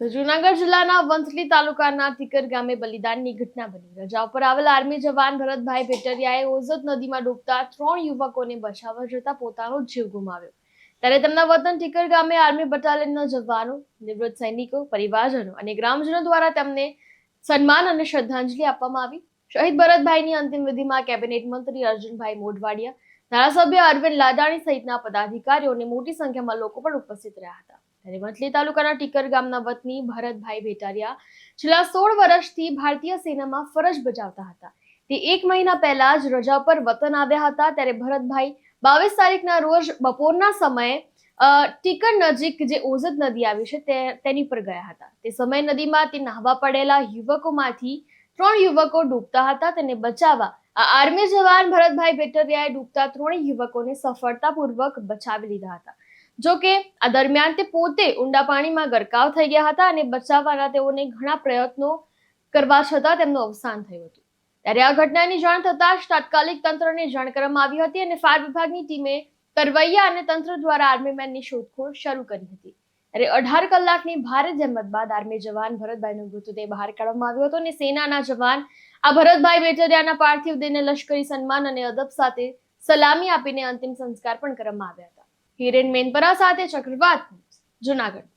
જૂનાગઢ જિલ્લાના વંથલી તાલુકાના તિકર ગામે બલિદાનની ઘટના બની. રજા ઉપર આવેલ આર્મી જવાન ભરતભાઈ ભેટરિયાએ ઓઝત નદીમાં ડૂબતા ત્રણ યુવકોને બચાવવા જતા પોતાનો જીવ ગુમાવ્યો. ત્યારે તેમના વતન ટીકર ગામે આર્મી બટાલિયનના જવાનો, નિવૃત્ત સૈનિકો, પરિવારજનો અને ગ્રામજનો દ્વારા તેમને સન્માન અને શ્રદ્ધાંજલિ આપવામાં આવી. શહીદ ભરતભાઈની અંતિમ વિધિમાં કેબિનેટ મંત્રી અર્જુનભાઈ મોઢવાડિયા, ધારાસભ્ય અરવિંદ લાડાણી સહિતના પદાધિકારીઓ અને મોટી સંખ્યામાં લોકો પણ ઉપસ્થિત રહ્યા હતા. ત્યારે વંથલી તાલુકાના ટીકર ગામના વતની ભરતભાઈ ભેટારિયા છેલ્લા સોળ વર્ષથી ભારતીય સેનામાં ફરજ બજાવતા હતા. તે એક મહિના પહેલા જ રજા પર વતન આવ્યા હતા, ત્યારે ભરતભાઈ બાવીસ તારીખના રોજ બપોરના સમયે ટીકર નજીક જે ઓઝત નદી આવી છે તે, તેની પર ગયા હતા. તે સમયે નદીમાં તે નાહવા પડેલા યુવકોમાંથી ત્રણ યુવકો ડૂબતા હતા, તેને બચાવવા આ આર્મી જવાન ભરતભાઈ ભેટરિયાએ ડૂબતા ત્રણ યુવકોને સફળતાપૂર્વક બચાવી લીધા હતા. જો કે આ દરમિયાન તે પોતે ઊંડા પાણીમાં ગરકાવ થઈ ગયા હતા અને બચાવવાના તેઓને ઘણા પ્રયત્નો કરવા છતાં તેમનું અવસાન થયું હતું. ત્યારે આ ઘટનાની જાણ થતાં જ તાત્કાલિક તંત્રને જાણ કરવામાં આવી હતી અને ફાયર વિભાગની ટીમે તરવૈયા અને તંત્ર દ્વારા આર્મીમેનની શોધખોળ શરૂ કરી હતી. ત્યારે અઢાર કલાકની ભારે જહેમત બાદ આર્મી જવાન ભરતભાઈનો મૃતદેહ બહાર કાઢવામાં આવ્યો હતો અને સેનાના જવાન આ ભરતભાઈ બેટરિયાના પાર્થિવ દેહને લશ્કરી સન્માન અને અદબ સાથે સલામી આપીને અંતિમ સંસ્કાર પણ કરવામાં આવ્યા હતા. હિરેન મેનપરા સાથે ચક્રવાત જુનાગઢ.